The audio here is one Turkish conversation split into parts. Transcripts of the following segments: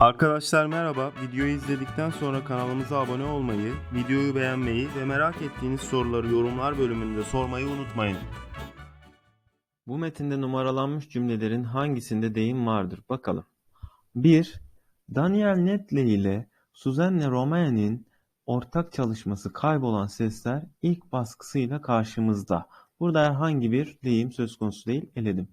Arkadaşlar merhaba. Videoyu izledikten sonra kanalımıza abone olmayı, videoyu beğenmeyi ve merak ettiğiniz soruları yorumlar bölümünde sormayı unutmayın. Bu metinde numaralanmış cümlelerin hangisinde deyim vardır? Bakalım. 1. Daniel Netle ile Suzanne Romain'in ortak çalışması Kaybolan Sesler ilk baskısıyla karşımızda. Burada herhangi bir deyim söz konusu değil, eledim.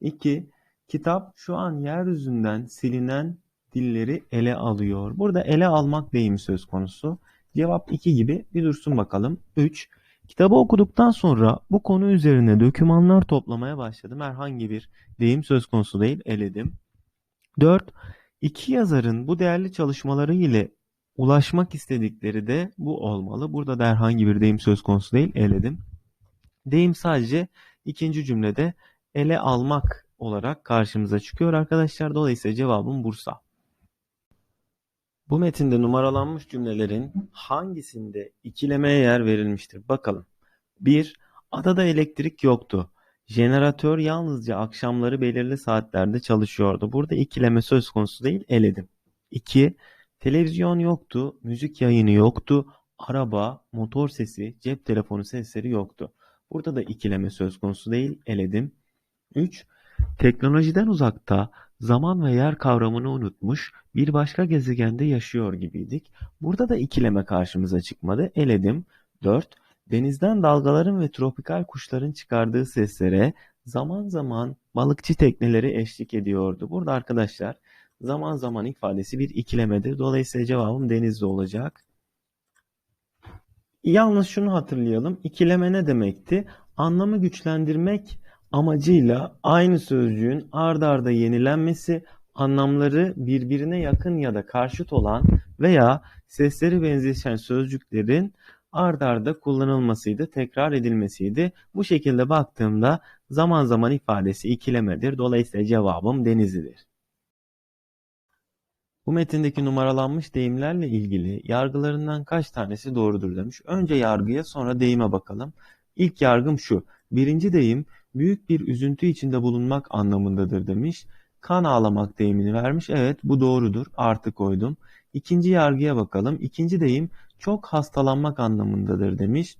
2. Kitap şu an yeryüzünden silinen dilleri ele alıyor. Burada ele almak deyimi söz konusu. Cevap 2 gibi bir dursun bakalım. 3. Kitabı okuduktan sonra bu konu üzerine dokümanlar toplamaya başladım. Herhangi bir deyim söz konusu değil, eledim. 4. İki yazarın bu değerli çalışmaları ile ulaşmak istedikleri de bu olmalı. Burada da herhangi bir deyim söz konusu değil, eledim. Deyim sadece ikinci cümlede ele almak olarak karşımıza çıkıyor arkadaşlar. Dolayısıyla cevabım Bursa. Bu metinde numaralanmış cümlelerin hangisinde ikilemeye yer verilmiştir? Bakalım. 1. Adada elektrik yoktu. Jeneratör yalnızca akşamları belirli saatlerde çalışıyordu. Burada ikileme söz konusu değil, eledim. 2. Televizyon yoktu, müzik yayını yoktu, araba, motor sesi, cep telefonu sesleri yoktu. Burada da ikileme söz konusu değil, eledim. 3. Teknolojiden uzakta, zaman ve yer kavramını unutmuş, bir başka gezegende yaşıyor gibiydik. Burada da ikileme karşımıza çıkmadı, eledim. 4. Denizden dalgaların ve tropikal kuşların çıkardığı seslere zaman zaman balıkçı tekneleri eşlik ediyordu. Burada arkadaşlar zaman zaman ifadesi bir ikilemedir. Dolayısıyla cevabım denizde olacak. Yalnız şunu hatırlayalım. İkileme ne demekti? Anlamı güçlendirmek amacıyla aynı sözcüğün ard arda yenilenmesi, anlamları birbirine yakın ya da karşıt olan veya sesleri benzeşen sözcüklerin ard arda kullanılmasıydı, tekrar edilmesiydi. Bu şekilde baktığımda zaman zaman ifadesi ikilemedir. Dolayısıyla cevabım Denizli'dir. Bu metindeki numaralanmış deyimlerle ilgili yargılarından kaç tanesi doğrudur demiş. Önce yargıya sonra deyime bakalım. İlk yargım şu. Birinci deyim büyük bir üzüntü içinde bulunmak anlamındadır demiş. Kan ağlamak deyimini vermiş. Evet bu doğrudur. Artı koydum. İkinci yargıya bakalım. İkinci deyim çok hastalanmak anlamındadır demiş.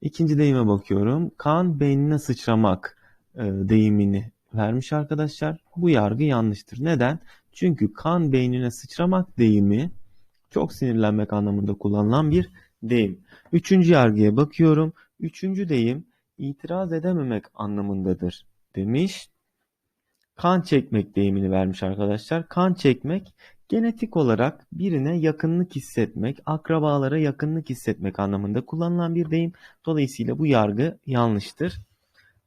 İkinci deyime bakıyorum. Kan beynine sıçramak e, deyimini vermiş arkadaşlar. Bu yargı yanlıştır. Neden? Çünkü kan beynine sıçramak deyimi çok sinirlenmek anlamında kullanılan bir deyim. Üçüncü yargıya bakıyorum. Üçüncü deyim itiraz edememek anlamındadır demiş. Kan çekmek deyimini vermiş arkadaşlar. Kan çekmek genetik olarak birine yakınlık hissetmek, akrabalara yakınlık hissetmek anlamında kullanılan bir deyim. Dolayısıyla bu yargı yanlıştır.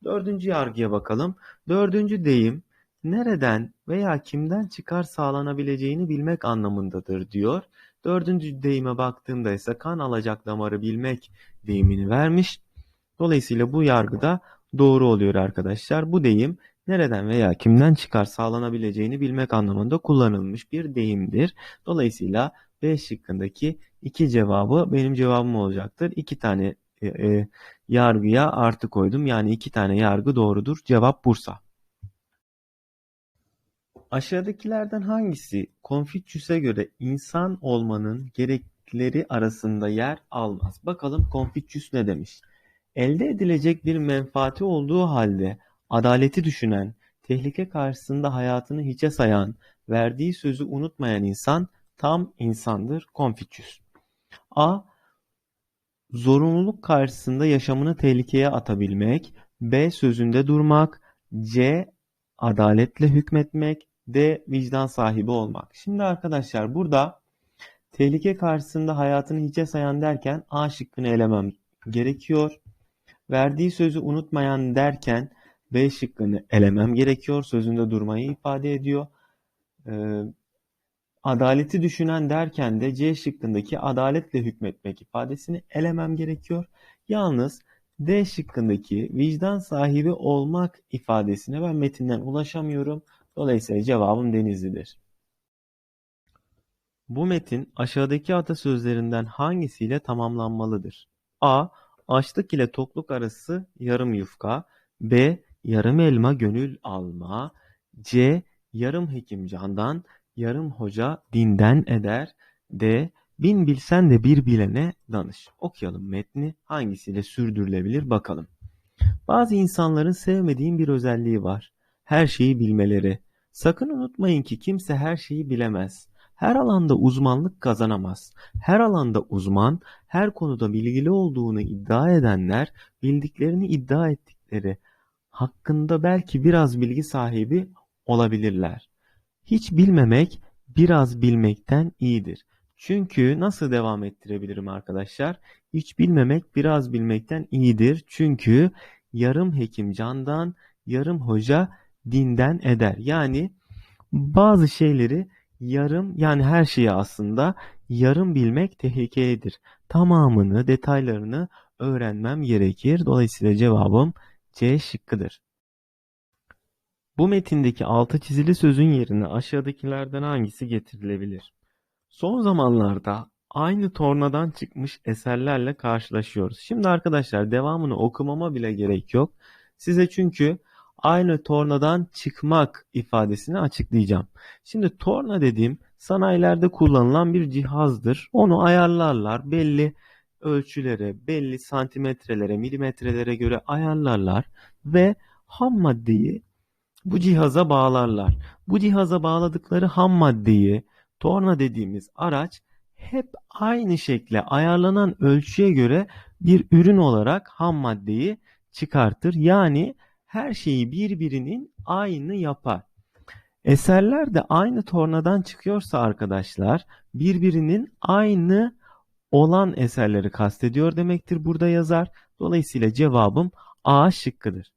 Dördüncü yargıya bakalım. Dördüncü deyim nereden veya kimden çıkar sağlanabileceğini bilmek anlamındadır diyor. Dördüncü deyime baktığımda ise kan alacak damarı bilmek deyimini vermiş. Dolayısıyla bu yargı da doğru oluyor arkadaşlar. Bu deyim nereden veya kimden çıkar sağlanabileceğini bilmek anlamında kullanılmış bir deyimdir. Dolayısıyla B şıkkındaki iki cevabı benim cevabım olacaktır. İki tane e, e, yargıya artı koydum. Yani iki tane yargı doğrudur. Cevap Bursa. Aşağıdakilerden hangisi Konfüçyüs'e göre insan olmanın gerekleri arasında yer almaz? Bakalım Konfüçyüs ne demiş? Elde edilecek bir menfaati olduğu halde adaleti düşünen, tehlike karşısında hayatını hiçe sayan, verdiği sözü unutmayan insan tam insandır Konfüçyüs. A. Zorunluluk karşısında yaşamını tehlikeye atabilmek. B. Sözünde durmak. C. Adaletle hükmetmek. D. Vicdan sahibi olmak. Şimdi arkadaşlar burada tehlike karşısında hayatını hiçe sayan derken A şıkkını elemem gerekiyor. Verdiği sözü unutmayan derken B şıkkını elemem gerekiyor. Sözünde durmayı ifade ediyor. Ee, adaleti düşünen derken de C şıkkındaki adaletle hükmetmek ifadesini elemem gerekiyor. Yalnız D şıkkındaki vicdan sahibi olmak ifadesine ben metinden ulaşamıyorum. Dolayısıyla cevabım Denizli'dir. Bu metin aşağıdaki atasözlerinden hangisiyle tamamlanmalıdır? A. Açlık ile tokluk arası yarım yufka. B. Yarım elma gönül alma. C. Yarım hekim candan. yarım hoca dinden eder. D. Bin bilsen de bir bilene danış. Okuyalım metni. Hangisiyle sürdürülebilir bakalım. Bazı insanların sevmediğim bir özelliği var. Her şeyi bilmeleri. Sakın unutmayın ki kimse her şeyi bilemez. Her alanda uzmanlık kazanamaz. Her alanda uzman, her konuda bilgili olduğunu iddia edenler, bildiklerini iddia ettikleri hakkında belki biraz bilgi sahibi olabilirler. Hiç bilmemek biraz bilmekten iyidir. Çünkü nasıl devam ettirebilirim arkadaşlar? Hiç bilmemek biraz bilmekten iyidir. Çünkü yarım hekim candan, yarım hoca dinden eder. Yani bazı şeyleri yarım yani her şeyi aslında yarım bilmek tehlikelidir. Tamamını, detaylarını öğrenmem gerekir. Dolayısıyla cevabım C şıkkıdır. Bu metindeki altı çizili sözün yerine aşağıdakilerden hangisi getirilebilir? Son zamanlarda aynı tornadan çıkmış eserlerle karşılaşıyoruz. Şimdi arkadaşlar devamını okumama bile gerek yok. Size çünkü aynı tornadan çıkmak ifadesini açıklayacağım. Şimdi torna dediğim sanayilerde kullanılan bir cihazdır. Onu ayarlarlar. Belli ölçülere, belli santimetrelere, milimetrelere göre ayarlarlar ve ham maddeyi bu cihaza bağlarlar. Bu cihaza bağladıkları ham maddeyi torna dediğimiz araç hep aynı şekle ayarlanan ölçüye göre bir ürün olarak ham maddeyi çıkartır. Yani her şeyi birbirinin aynı yapar. Eserler de aynı tornadan çıkıyorsa arkadaşlar birbirinin aynı olan eserleri kastediyor demektir burada yazar. Dolayısıyla cevabım A şıkkıdır.